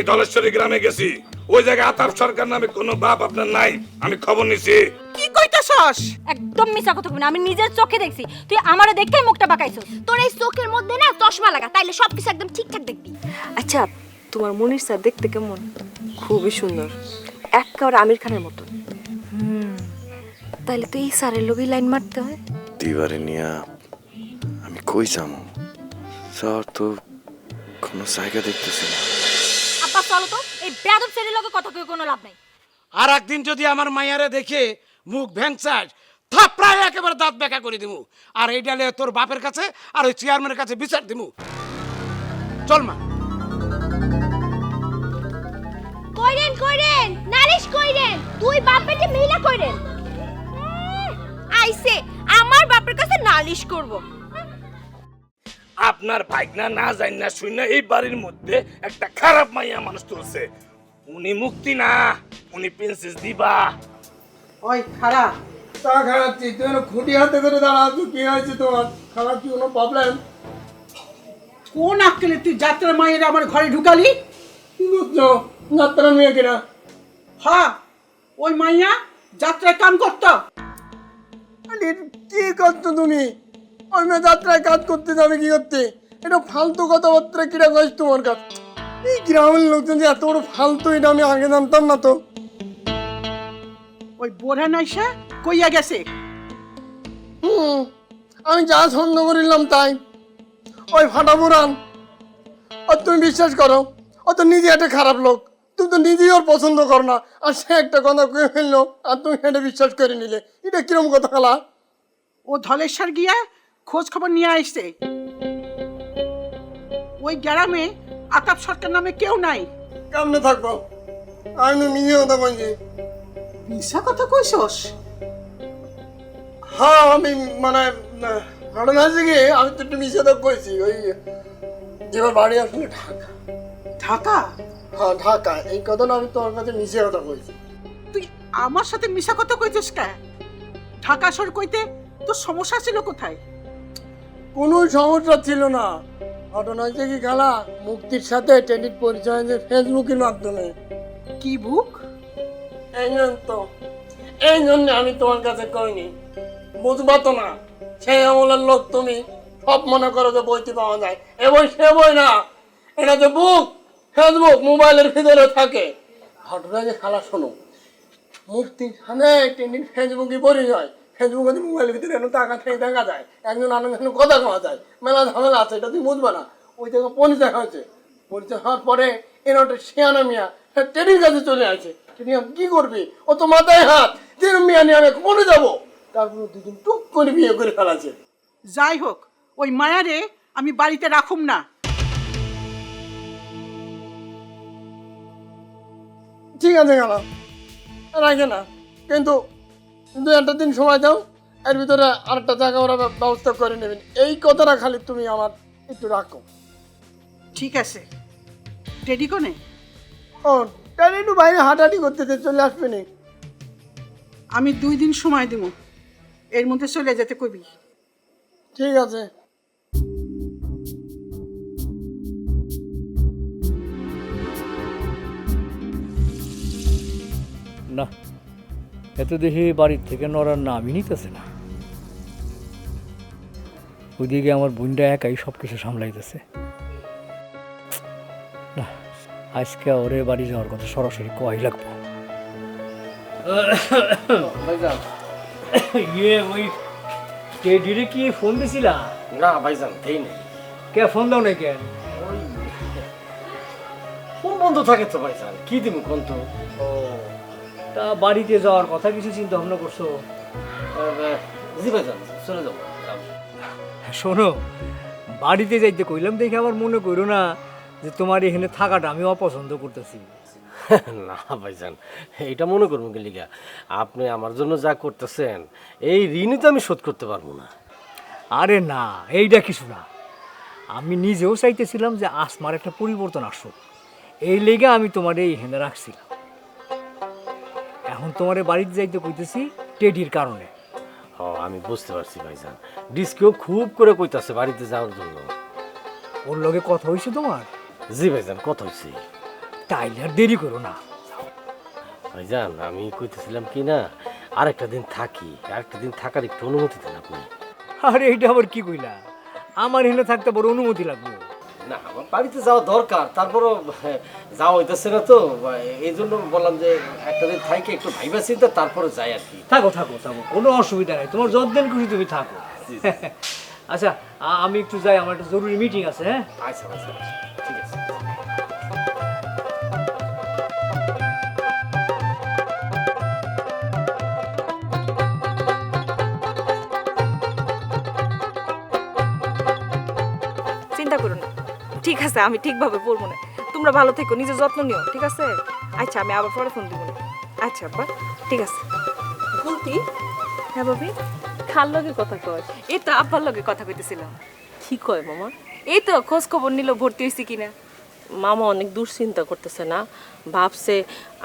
ফুলেশ্বরী গ্রামে গেছি। ওই জায়গায় আতাপ সরকার নামে কোনো বাপ আপনার নাই। আমি খবর নিছি। কি কইতাছস? একদম মিছা কথা কবি না আমি নিজের চোখে দেখছি। তুই আমারে দেখেই মুখটা বাঁকাইছস তোর এই চোখের মধ্যে না চশমা লাগা তাইলে সবকিছু একদম ঠিকঠাক দেখবি। আচ্ছা তোমার মনির স্যার দেখতে কেমন? খুবই সুন্দর। একেবারে আমির খানের মতো তাহলে তো এই স্যারের লোকই লাইন মারতে হয়। দিবারে নিয়া আমি কই যাব স্যার তো কোনো জায়গা দেখতেছি না। আব্বা চলো তো এই বেয়াদব ছেলের লগে কথা কই কোনো লাভ নাই। আর একদিন যদি আমার মাইয়ারে দেখে মুখ ভ্যাংচাস থাপড়ায় একেবারে দাঁত বেকা করে দিমু। আর এই ডালে তোর বাপের কাছে আর ওই চেয়ারম্যানের কাছে বিচার দিমু। চল মা। কইরেন কইরেন নালিশ কইরেন তুই বাপ বেটে মিলা কইরেন। আইসে আমার বাপের কাছে নালিশ করব। আপনার ভাইগনা না জানি না শুই না এই বাড়ির মধ্যে একটা খারাপ মাইয়া মানুষ তুলছে। উনি মুক্তি না উনি প্রিন্সেস দিবা। ওই খারা চা খাওয়াচ্ছি তুমি না খুঁটি হাতে করে দাঁড়াচ্ছ কি হয়েছে তোমার? খারাপ কি কোনো প্রবলেম কোন আক্কেলে তুই যাত্রা মায়ের আমার ঘরে ঢুকালি? যাত্রা মেয়ে কিনা হ্যাঁ ওই মাইয়া যাত্রায় কাম করতো। আরে কি করছ তুমি? ওই মেয়ে যাত্রায় কাজ করতে যাবে কি করতে? এটা ফালতু কথাবার্তা কিরা কইস তোমার কাছ? এই গ্রামের লোকজন যে এত বড় ফালতু এটা আমি আগে জানতাম না তো। ওই বোরা নাইসা কইয়া গেছে? হুম আমি যা সন্দেহ করিলাম তাই। ওই ফাটা বুড়ান আর তুমি বিশ্বাস করো ও তো নিজে একটা খারাপ লোক। তুমি তো নিজেই ওর পছন্দ করো না। আর সে একটা কথা কয়ে ফেলল আর তুমি সেটা বিশ্বাস করে নিলে। এটা কিরম কথা খেলা? ও ধলেশ্বর গিয়া খোঁজ খবর নিয়ে আসছে। ওই গ্রামে আতাপ সরকার নামে কেউ নাই। কেমনে থাকব? আমি নিজে কথা বলছি। মিশা কথা কইছস? হ্যাঁ আমি মানে ঘটনা আছে কি আমি তো একটু মিশে তো কইছি ওই যেবার বাড়ি আসলে ঢাকা। ঢাকা? হ্যাঁ ঢাকা এই কথাটা আমি তোমার কাছে মিশে কথা কইছি। তুই আমার সাথে মিশা কথা কইছিস কে? ঢাকা সর কইতে তোর সমস্যা ছিল কোথায়? কোনো সমস্যা ছিল না। ঘটনা হয়েছে কি খেলা? মুক্তির সাথে টেনিট পরিচয় হয়েছে ফেসবুকের মাধ্যমে। কি বুক? এই জন্য তো এই জন্য আমি তোমার কাছে কইনি। বুঝবা তো না সেই আমলের লোক তুমি সব মনে করো যে বইটি পাওয়া যায়। এবং সে বই না এটা যে বুক ফেসবুক মোবাইলের ভিতরে থাকে। ঘটনা যে খেলা শোনো। মুক্তির সাথে টেনিট ফেসবুকে পরিচয়। ফেসবুকে মোবাইলের ভিতরে এনে টাকা থেকে দেখা যায় একজন আরেকজনের কথা কওয়া যায় মেলা ঝামেলা আছে এটা তুমি বুঝবে না। ওই জায়গায় পরিচয় হয়েছে। পরিচয় হওয়ার পরে এর একটা শিয়ানা মিয়া টেনির কাছে চলে আসে। টেনি আমি কি করবি? ও তো মাথায় হাত। তিন মিয়া নিয়ে আমি কোনে যাব? তারপর দুদিন টুক করে বিয়ে করে ফেলাছে। যাই হোক ওই মায়ারে আমি বাড়িতে রাখুম না। ঠিক আছে গেলাম। রাখে না। কিন্তু দু একটা দিন সময় দাও এর ভিতরে আরেকটা জায়গা ওরা ব্যবস্থা করে নেবেন। এই কথাটা খালি তুমি আমার একটু রাখো ঠিক আছে। রেডি কোনে? ও তাহলে একটু বাইরে হাঁটাহাঁটি করতেছে চলে আসবে নি আমি দুই দিন সময় দেবো। এর মধ্যে চলে যেতে কবি। ঠিক আছে। না এত দেখি বাড়ির থেকে নড়ার নামই নিতেছে না। ওইদিকে আমার বোনটা একাই সব কিছু সামলাইতেছে। না আজকে ওরে বাড়ি যাওয়ার কথা সরাসরি কয় লাগবো। ইয়ে ওই কি ফোন দিছিলা? না ভাইজান এই নেই। কে ফোন দাও না কেন ফোন বন্ধ থাকে তো ভাইজান কি দিমু কোন তো? ও। তা বাড়িতে যাওয়ার কথা কিছু চিন্তা ভাবনা করছ জি ভাইজান চলে যাব। শোনো বাড়িতে যাইতে কইলাম দেখে আমার মনে করো না যে তোমার এখানে থাকাটা আমি অপছন্দ করতেছি। না ভাইজান এটা মনে করব কি লিগা? আপনি আমার জন্য যা করতেছেন এই ঋণই তো আমি শোধ করতে পারব না। আরে না এইটা কিছু না। আমি নিজেও চাইতেছিলাম যে আসমার একটা পরিবর্তন আসুক। এই লেগে আমি তোমার এইখানে রাখছিলাম। এখন তোমার বাড়িতে যাইতে কইতেছি টেডির কারণে। ও আমি বুঝতে পারছি ভাইজান। ডিস্কেও খুব করে কইতাছে বাড়িতে যাওয়ার জন্য। ওর লগে কথা হয়েছে তোমার? জি ভাইজান কথা হয়েছে তাইলে আর দেরি করো না। ভাইজান আমি কইতেছিলাম কি না আরেকটা দিন থাকি আরেকটা দিন থাকার একটু অনুমতি দেন আপনি। আরে এইটা আবার কি কইলা? আমার এখানে থাকতে বড় অনুমতি লাগবে। না আমার বাড়িতে যাওয়া দরকার তারপরও হ্যাঁ, যাওয়া হইতেছে না তো এই জন্য বললাম যে একটা দিন থাকি একটু ভাইবা চিন্তা তারপরে যাই আর কি। থাকো থাকো থাকো কোনো অসুবিধা নাই তোমার যতদিন খুশি তুমি থাকো। আচ্ছা আমি একটু যাই আমার একটা জরুরি মিটিং আছে হ্যাঁ? আচ্ছা আচ্ছা ঠিক আছে। আছে আমি ঠিকভাবে পড়ব না। তোমরা ভালো থেকো নিজের যত্ন নিও ঠিক আছে? আচ্ছা আমি আবার পরে ফোন দিব। আচ্ছা আব্বা ঠিক আছে। বলতি? হ্যাঁ বাবি খাল লগে কথা কয়? এই তো আব্বার লগে কথা কইতেছিলাম। কি কয় মামা? এই তো খোঁজ খবর নিল ভর্তি হয়েছি কিনা। মামা অনেক দুশ্চিন্তা করতেছে না? ভাবছে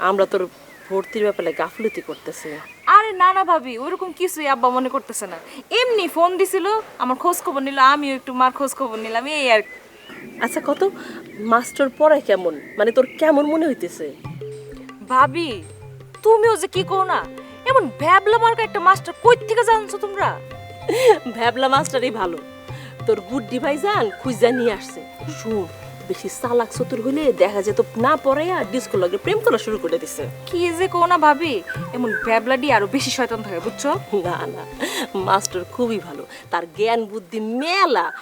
আমরা তোর ভর্তির ব্যাপারে গাফলতি করতেছি। আরে না না ভাবি ওরকম কিছুই আব্বা মনে করতেছে না। এমনি ফোন দিছিল আমার খোঁজ খবর নিল আমিও একটু মার খোঁজ খবর নিলাম এই আর। আচ্ছা কত? মাস্টার পড়ায় কেমন? মানে তোর কেমন মনে হইতেছে? ভাবি তুমিও যে কি কো না? এমন ভ্যাবলা মার্কা একটা মাস্টার কই থেকে জানছো তোমরা? ভ্যাবলা মাস্টারই ভালো। তোর গুড্ডি ভাই যান খুঁজা নিয়ে আসছে। শুন বেশি চালাক চতুর হইলে দেখা যেত না পরে আর ডিস্কো লগে প্রেম করা শুরু করে দিছে। কি যে কো না ভাবি এমন ভ্যাবলা দিয়ে আরও বেশি শয়তান থাকে বুঝছ? না না মাস্টার খুবই ভালো। তার জ্ঞান বুদ্ধি মেলা।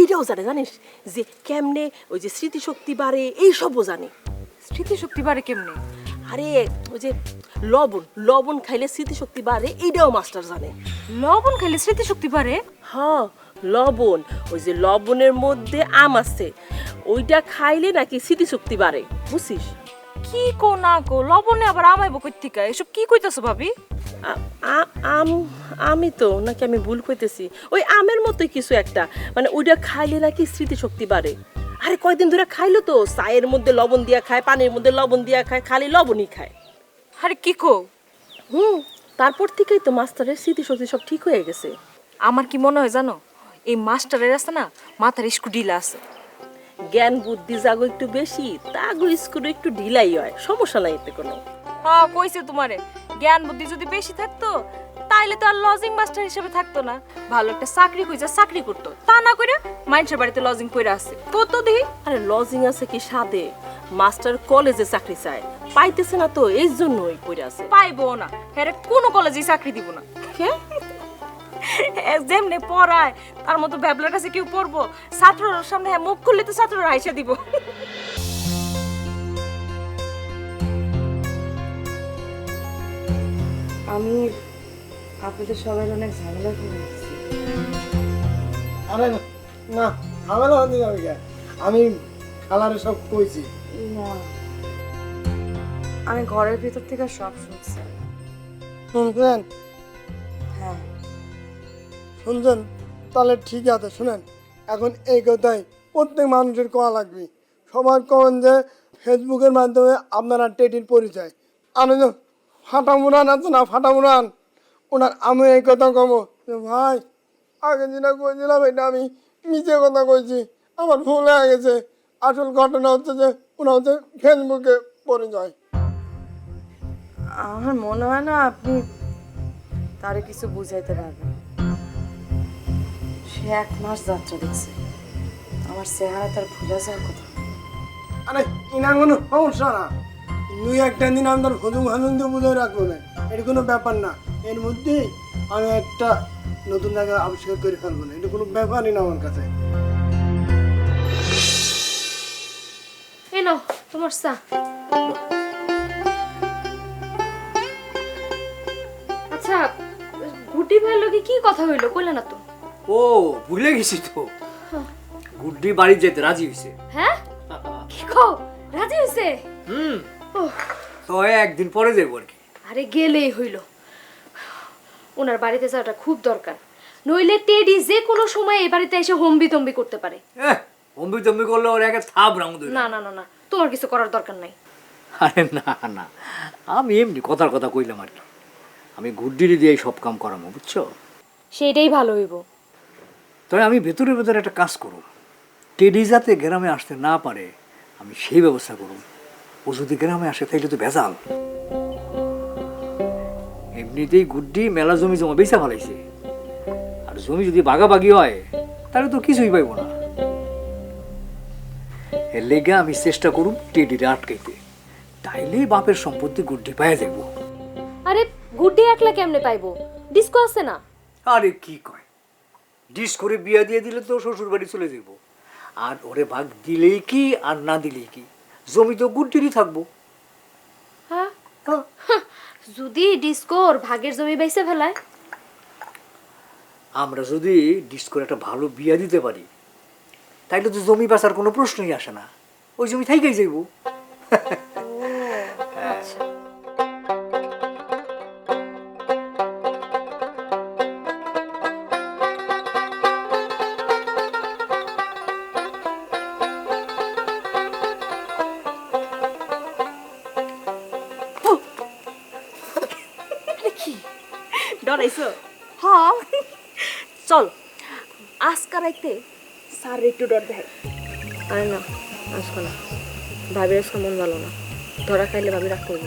এইটাও জানে জানিস? যে কেমনে ওই যে স্মৃতিশক্তি বাড়ে এইসবও জানে। স্মৃতিশক্তি বাড়ে কেমনে? আরে ওই যে লবণ লবণ খাইলে স্মৃতিশক্তি বাড়ে এইটাও মাস্টার জানে। লবণ খাইলে স্মৃতিশক্তি বাড়ে? হ্যাঁ লবণ ওই যে লবণের মধ্যে আম আছে ওইটা খাইলে নাকি স্মৃতিশক্তি বাড়ে বুঝছিস? কি কো না কো লবণে আবার আমাইবো কই থেকে এসব কি কইতাছো ভাবি? আম আমি তো নাকি আমি ভুল কইতেছি? ওই আমের মতোই কিছু একটা। মানে ওইটা খাইলে নাকি স্মৃতিশক্তি বাড়ে। আরে কয়দিন ধরে খাইলো তো চায়ের মধ্যে লবণ দিয়া খায় পানির মধ্যে লবণ দিয়া খায় খালি লবণই খায়। আরে কি কো? হুম তারপর থেকেই তো মাস্টারের স্মৃতিশক্তি সব ঠিক হয়ে গেছে। আমার কি মনে হয় জানো? এই মাস্টারের আছে না মাথার একটু ঢিলা আছে। জ্ঞান বুদ্ধি জাগো একটু বেশি তাগো স্কুলে একটু ঢিলাই হয় সমস্যা নাই এতে কোনো। হ্যাঁ কইছে তোমারে। জ্ঞান বুদ্ধি যদি বেশি থাকতো, তাইলে তো আর লজিং মাস্টার হিসেবে থাকতো না। ভালো একটা চাকরি কইছে চাকরি করতো। তা না করে মানুষের বাড়িতে লজিং কইরা আছে। কত দেখি, আরে লজিং আছে কি সাদে মাস্টার কলেজে চাকরি চায়। পাইতেছে না তো, এই জন্যই পড়ে আছে। পাইবো না হ্যাঁ কোনো কলেজে চাকরি দিব না। কে যেমনে পড়ায়, তার মতো ব্যাবলার কাছে কেউ পড়ব, ছাত্রর সামনে হ্যাঁ মুখ খুললে তো ছাত্ররা আইসা দিব। আমি আপনাদের সবাই অনেক ঝামেলা করে আরে না, ঝামেলা হতে যাবে আমি? খালারে সব কইছি। না। আমি ঘরের ভিতর থেকে সব শুনছি। শুনছেন? হ্যাঁ। শুনছেন? তাহলে ঠিক আছে শুনেন। এখন এই কথাই প্রত্যেক মানুষের কোয়া লাগবে। সবার কন যে ফেসবুকের মাধ্যমে আপনারা টেটির পরিচয়। আমি তো ফাটামুরান আছে না ফাটামুরান? ওনার আমি এই কথা কব যে ভাই আগে যেটা কইছিলাম এটা আমি মিছে কথা কইছি। আমার ভুল হয়ে গেছে। আসল ঘটনা হচ্ছে যে ওনা হচ্ছে ফেসবুকে পরিচয়। আমার মনে হয় না আপনি তারে কিছু বুঝাইতে পারবেন। সে এক মাস যাত্রা দেখছে। আমার চেহারা তার ভুলে যাওয়ার কথা। আরে ইনার কোনো সমস্যা না দুই একটা দিন আমি তোর হজুম দিয়ে বুঝে রাখব না। এর কোনো ব্যাপার না। এর মধ্যে আমি একটা নতুন জায়গা আবিষ্কার করে ফেলব না। এটা কোনো ব্যাপারই না আমার কাছে। এনো তোমার চা। আচ্ছা গুটি ভাইয়ের লগে কি কথা হইল কইলা না তো? ও ভুলে গেছি তো। গুড্ডি বাড়ি যেতে রাজি হয়েছে হ্যাঁ? কি কও? রাজি হইছে? হুম। তো একদিন পরে যাব আর কি। আরে গেলেই হইল। ওনার বাড়িতে যাওয়াটা খুব দরকার। নইলে টেডি যে কোনো সময় এই বাড়িতে এসে হম্বি তম্বি করতে পারে। এহ, অম্বি তম্বি করলে ওর একে থাপ রাউন্ড না না না না তোমার কিছু করার দরকার নাই। আরে না না আমি এমনি কথার কথা কইলাম আর কি। আমি গুড্ডিরি দিয়ে সব কাম করামো বুঝছ? সেটাই ভালো হইব। তবে আমি ভেতরে ভেতরে একটা কাজ করব টেডি যাতে গ্রামে আসতে না পারে আমি সেই ব্যবস্থা করব ও যদি গ্রামে আসে তাইলে তো ভেজাল। এমনিতেই গুড্ডি মেলা জমি জমা বেচা ফেলাইছে। আর জমি যদি বাগাবাগি হয় তাহলে তো কিছুই পাইব না। এর লেগে আমি চেষ্টা করুম টেডিটা আটকাইতে। তাইলেই বাপের সম্পত্তি গুড্ডি পাইয়া যাইব। আরে গুড্ডি একলা কেমনে পাইবো? ডিস্কো আছে না? আরে কি কয়? ডিস করে বিয়া দিয়ে দিলে তো শ্বশুর বাড়ি চলে যাব আর ওরে ভাগ দিলেই কি আর না দিলেই কি? জমি তো গুড্ডিরই থাকব। হ্যাঁ? হাহ, যদি ডিসকোর ভাগের জমি বাইসে ফেলায়। আমরা যদি ডিসকোর করে একটা ভালো বিয়া দিতে পারি তাইলে তো জমি বেচার কোনো প্রশ্নই আসে না। ওই জমি থাইকেই যাইব। ডরাইছো হ্যাঁ। চল আজকা রাইতে স্যার একটু ডর দেয়। আরে না আজকে না। ভাবির আজকে মন ভালো না। ধরা খাইলে ভাবি রাগ করব।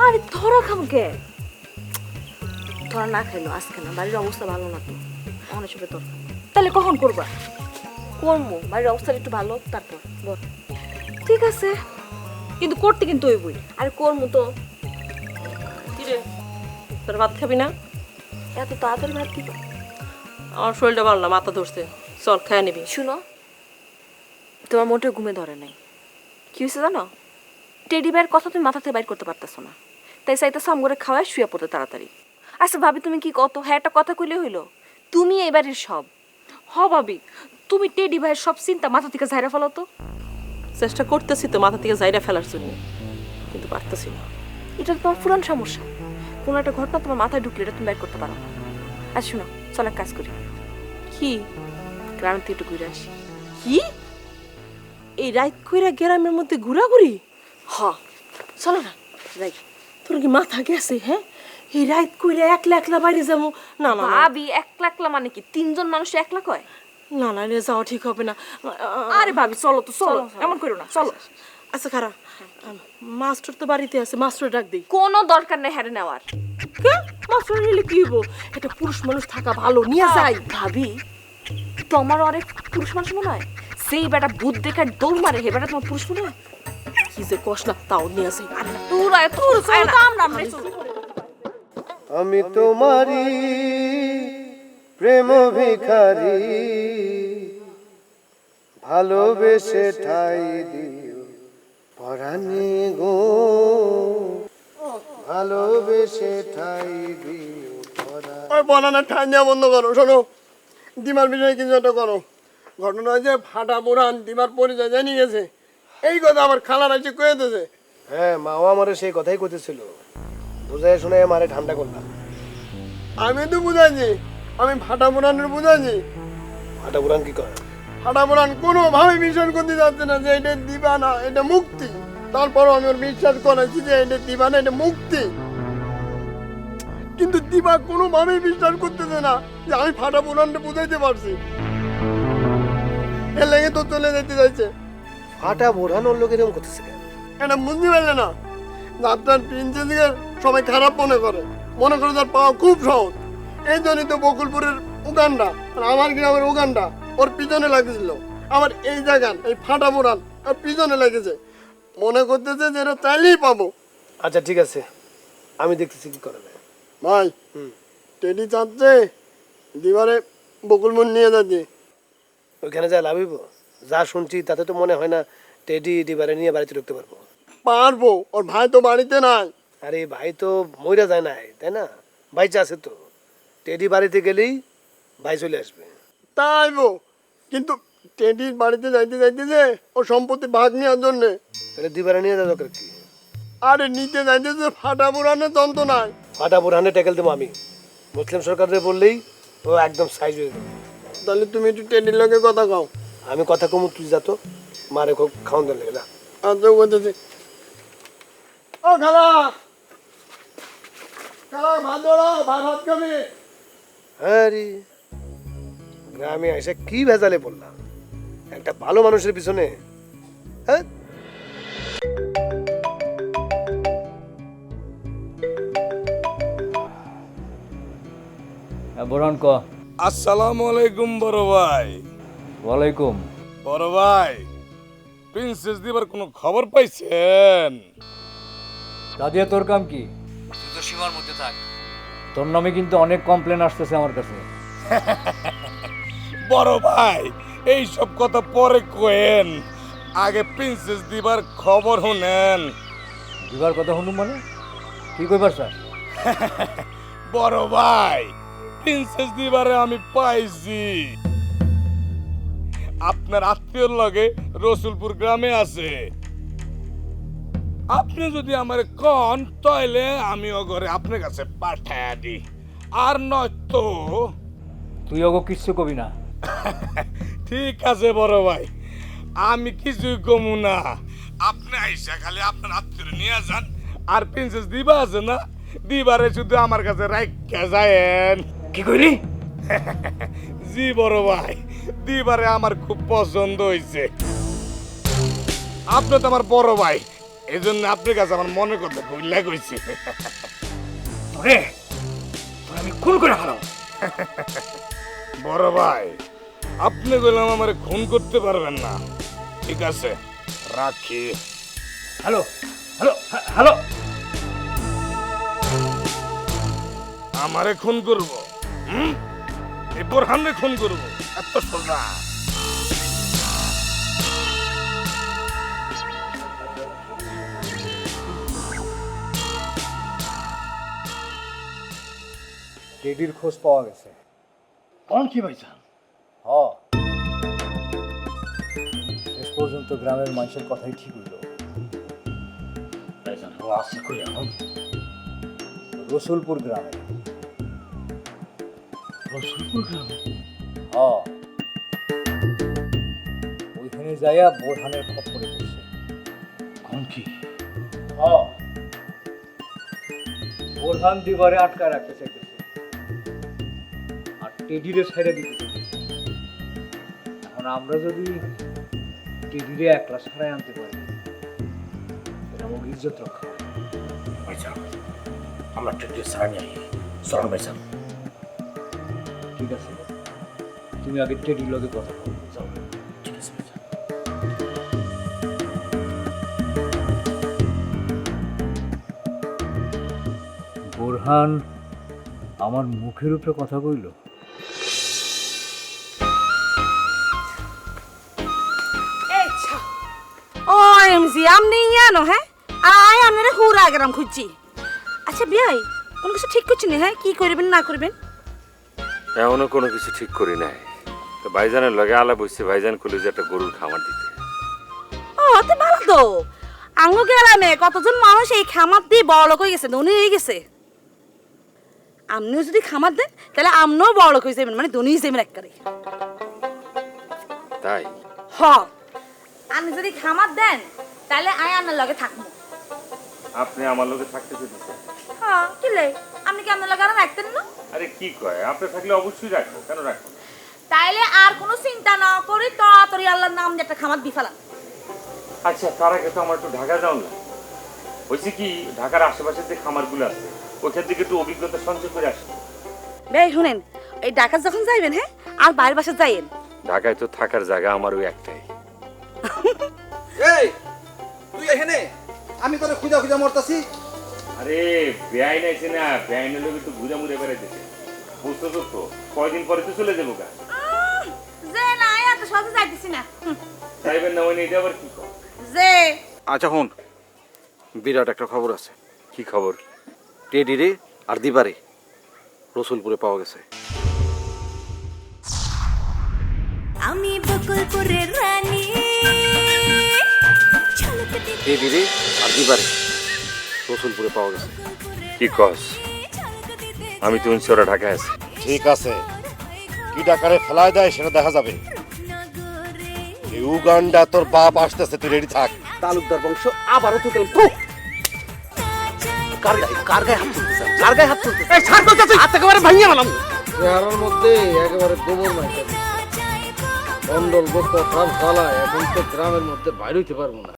আরে ধরা খাম কে? ধরা না খাইলো, আজকে না। বাড়ির অবস্থা ভালো না তো। অনেক সবে তোর। তাহলে কখন করবা? করব বাড়ির অবস্থা একটু ভালো, তারপর। বল। ঠিক আছে। কিন্তু করতে কিন্তু ওই বই আর করব তো। তোর ভাত খাবি না? এত তাড়াতাড়ি ভাত দিব? আমার শরীরটা ভালো না মাথা ধরছে। চল খেয়ে নিবি। শুনো তোমার মোটেও ঘুমে ধরে নাই। কি হয়েছে জানো? টেডি ভাইয়ের কথা তুমি মাথা থেকে বাইর করতে পারতেছো না। তাই চাইতেছো আম করে খাওয়ায় শুয়ে পড়তে তাড়াতাড়ি। আচ্ছা ভাবি তুমি কি কত হ্যাঁ একটা কথা কইলে হইল। তুমি এবারের সব। হ ভাবি তুমি টেডি ভাইয়ের সব চিন্তা মাথা থেকে ঝাইরা ফেলো তো। চেষ্টা করতেছি তো মাথা থেকে জায়গা ফেলার জন্য কিন্তু পারতেছি না। এটা তো তোমার পুরান সমস্যা। কোনো একটা ঘটনা তোমার মাথায় ঢুকলে এটা তুমি বাইর করতে পারো। না আচ্ছা শোনো চল এক কাজ করি। কি? গ্রামের থেকে একটু ঘুরে আসি। কি? এই রাত কইরা গ্রামের মধ্যে ঘোরাঘুরি? হ। চলো না যাই। তোর কি মাথা গেছে হ্যাঁ? এই রাত কইরা একলা একলা বাড়ি যাব? না না না। ভাবি একলা একলা মানে কি? তিনজন মানুষ একলা কয়? না না রে যাওয়া ঠিক হবে না। আরে ভাবি চলো তো চলো। এমন করো না চলো। আচ্ছা খারা মাস্টার তো বাড়িতে আছে মাস্টার ডাক দিই কোনো দরকার নেই হ্যারে নেওয়ার। মাস্টার নিলে কি হইব? এটা পুরুষ মানুষ থাকা ভালো নিয়ে যাই। ভাবি তোমার অনেক পুরুষ মানুষ মনে হয়? সেই বেটা ভূত দেখার দৌড় মারে হে বেটা তোমার পুরুষ মনে হয়? কি যে কষ না তাও নিয়ে যাই। আরে তোর আয় তোর আয় না। আমরা আমরা চলো। আমি তোমারি প্রেম ভিখারি ভালোবেসে ঠাই দিও পরাণে গো ভালোবেসে ঠাই দিও ওই বনানা ঠাই নেওয়া বন্ধ করো শোনো। ডিমার বিষয়ে কিছু একটা করো। ঘটনা হয়েছে ফাটা পুরান ডিমার পরিচয় জানিয়ে গেছে এই কথা আমার খালার এসে কয়ে দিয়েছে। হ্যাঁ মাও আমার সেই কথাই করতেছিল বুঝাই শুনে মারে ঠান্ডা করলাম। আমি তো বুঝাইছি আমি ফাটা পুরানের বুঝাইছি। হাটা বুড়ান কি করে ফাটা পুরান কোনোভাবে বিশ্বাস করতে যাচ্ছে না যে এটা দিবা না এটা মুক্তি। তারপরও আমি ওর বিশ্বাস করেছি যে এটা দিবা না এটা মুক্তি। কিন্তু দিবা কোনোভাবেই বিশ্বাস করতেছে না যে আমি ফাটা পুরানটা বুঝাইতে পারছি। এর লেগে তো চলে যেতে চাইছে। ফাটা বুড়ান ওর লোক এরকম করতেছে? এটা বুঝতে পারলে না। আপনার প্রিন্সেসকে সবাই খারাপ মনে করে। মনে করে তার পাওয়া খুব সহজ। এই জন্যই তো বকুলপুরের উগান্ডা আর আমার গ্রামের উগান্ডা। ওর পিছনে লাগছিল। আমার এই জায়গান এই ফাটা মোড়ান ওর পিছনে লেগেছে। মনে করতেছে যে এটা চাইলেই পাবো। আচ্ছা ঠিক আছে। আমি দেখতেছি কি করা যায়। ভাই টেডি চাচ্ছে দিবারে বকুলমন নিয়ে যাচ্ছে। ওইখানে যা লাভিব যা শুনছি তাতে তো মনে হয় না টেডি ডিবারে নিয়ে বাড়িতে ঢুকতে পারব। পারব ওর ভাই তো বাড়িতে নাই। আরে ভাই তো মইরা যায় নাই তাই না? ভাই আছে তো। টেডি বাড়িতে গেলেই ভাই চলে আসবে। তাইবো কিন্তু টেডির বাড়িতে যাইতে যাইতেছে ও সম্পত্তি ভাগ নেওয়ার জন্যে। তাহলে দিবারে নিয়ে যাওয়া দরকার কি? আরে নিতে যাইতেছে ফাটা পুরানো যন্ত্র নাই ফাটা বুড়ানে ট্যাকেল দেবো আমি। মুসলিম সরকারে বললেই ও একদম সাইজ হয়ে যাবে। তাহলে তুমি একটু টেডির লগে কথা কও। আমি কথা কমু তুই যাতো মারে খুব খাওয়ান দেন লেগে আচ্ছা বলতেছি ও খালা খালা ভাত ভাত খাবি? হ্যাঁ রে। গ্রামে এসে কি ভেজালে বললাম একটা ভালো মানুষের পিছনে হ্যাঁ? হ্যাঁ বোরন ক। আসসালামু আলাইকুম বড় ভাই। ওয়ালাইকুম। বড় ভাই প্রিন্সেস দিবার কোনো খবর পাইছেন? দাদিয়া তোর কাম কি? তুই তো সীমার মধ্যে থাক। তোর নামে কিন্তু অনেক কমপ্লেন আসতেছে আমার কাছে। বড় ভাই এই সব কথা পরে কোয়েন। আগে প্রিন্সেস দিবার খবর শুনেন। দিবার কথা শুনুম মানে? কি কইবার স্যার? বড় ভাই প্রিন্সেস দিবারে আমি পাইছি। আপনার আত্মীয়র লগে রসুলপুর গ্রামে আছে। আপনি যদি আমার কন তাইলে আমি ওগরে আপনার কাছে পাঠায়া দিই আর নয়তো তুই ওগো কিচ্ছু কবি না। ঠিক আছে বড় ভাই। আমি কিছুই কমু না। আপনি আইসা খালি আপনার আত্মীয় নিয়ে যান। আর প্রিন্সেস দিবা আছে না? দিবারে শুধু আমার কাছে রাইখা যায়েন। কি কইলি? জি বড় ভাই। দিবারে আমার খুব পছন্দ হয়েছে আপনি তো আমার বড় ভাই। এই জন্য আপনার কাছে আমার মনে কথা কইলা কইছি। ওরে তোর আমি খুন করে ফেলাম বড় ভাই আপনি কইলাম আমার খুন করতে পারবেন না। ঠিক আছে রাখি। Hello hello hello. আমারে খুন করব। হুম? বোরহানরে খুন করব। এত সোজা। টেডির খোঁজ পাওয়া গেছে। কোন কি ভাইজান হ। শেষ পর্যন্ত গ্রামের মানুষের কথাই ঠিক হইল। ভাইজান ও আছে কই এখন? রসুলপুর গ্রামে। রসুলপুর গ্রামে? হ। ওইখানে যাইয়া বোরহানের খপ্পরে পড়ছে কোন কি? হ। বোরহান দিবারে আটকা রাখতে চাইতেছে আর টেডিরে ছেড়ে দিতে এখন আমরা যদি টেডিরে একলা ছাড়াই আনতে পারি আমাকে ইজ্জত রক্ষা। ভাইজান আমরা ট্রেডে সারা নিয়ে চল ভাইজান ঠিক আছে তুমি আগে টেডির লগে কথা বলো। যাও। ঠিক আছে বোরহান আমার মুখের উপরে কথা কইল? এমজি আপনি ইয়ানো হ্যাঁ? আয় আপনারা হুরা গেলাম খুঁজছি। আচ্ছা বিয়াই কোনো কিছু ঠিক করছি না হ্যাঁ? কি করবেন না করবেন? এখনও কোনো কিছু ঠিক করি নাই। তো ভাইজানের লগে আলা বসছে ভাইজান খুলে যে একটা গরুর খামার দিতে। ও তো ভালো তো। আঙ্গু গেলামে কতজন মানুষ এই খামার দিয়ে বড় লোক হয়ে গেছে ধনী হয়ে গেছে? আপনিও যদি খামার দেন তাহলে আপনিও বড় লোক হয়ে যাবেন মানে ধনী হয়ে যাবেন একবারে। তাই? হ। আপনি যদি খামার দেন তাহলে আয় আপনার লগে থাকব। আপনি আমার লগে থাকতে চেয়েছেন হ্যাঁ কি লে? আপনি কি আপনার লগে আর রাখতেন না? আরে কি কয়? আপনি থাকলে অবশ্যই রাখব। কেন রাখব? তাইলে আর কোনো চিন্তা না করি তাড়াতাড়ি আল্লাহর নাম দিয়ে একটা খামার দিয়ে ফেলান আচ্ছা তার আগে তো আমার একটু ঢাকা যাও না হয়েছে কি ঢাকার আশেপাশে যে খামারগুলো আছে ওইখান থেকে একটু অভিজ্ঞতা সঞ্চয় করে আসি। ভাই শুনেন এই ঢাকা যখন যাইবেন হ্যাঁ? আর বাইরের বাসা যাইয়েন। ঢাকায় তো থাকার জায়গা আমার ওই একটাই। এই তুই এখানে? আমি তোরে খুঁজা খুঁজা মরতাছি। আরে বেআইন আছে না লোক একটু ঘুরে মুড়ে বেড়াইতেছে বুঝতে তো তো কয়দিন পরে তো চলে যাব গা। যে না এত সহজে যাইতেছি না। হুম, চাইবেন না ওই আবার কি কর? যে। আচ্ছা হন। বিরাট একটা খবর আছে। কি খবর? টেডিরে আর দিবারে রসুলপুরে পাওয়া গেছে। আমি বকুলপুরের রানী আর দিবারে রসুলপুরে পাওয়া গেছে। কি কস? আমি তো ঢাকায় আছি। ঠিক আছে। কি ডাকারে ফেলায় দেয় সেটা দেখা যাবে। এই উগান্ডা তোর বাপ আসতেছে তুই রেডি থাক। তালুকদার বংশ আবারও তো কার গায়ে কার গায়ে হাত তুলতেছে? কার গায়ে হাত তুলতেছে? এই ছাড় করতেছি হাত একেবারে ভাঙিয়ে গেলাম চেহারার মধ্যে একেবারে গোবর নাই মন্ডল গোপ ফালায় এখন তো গ্রামের মধ্যে বাইরে হইতে পারব না।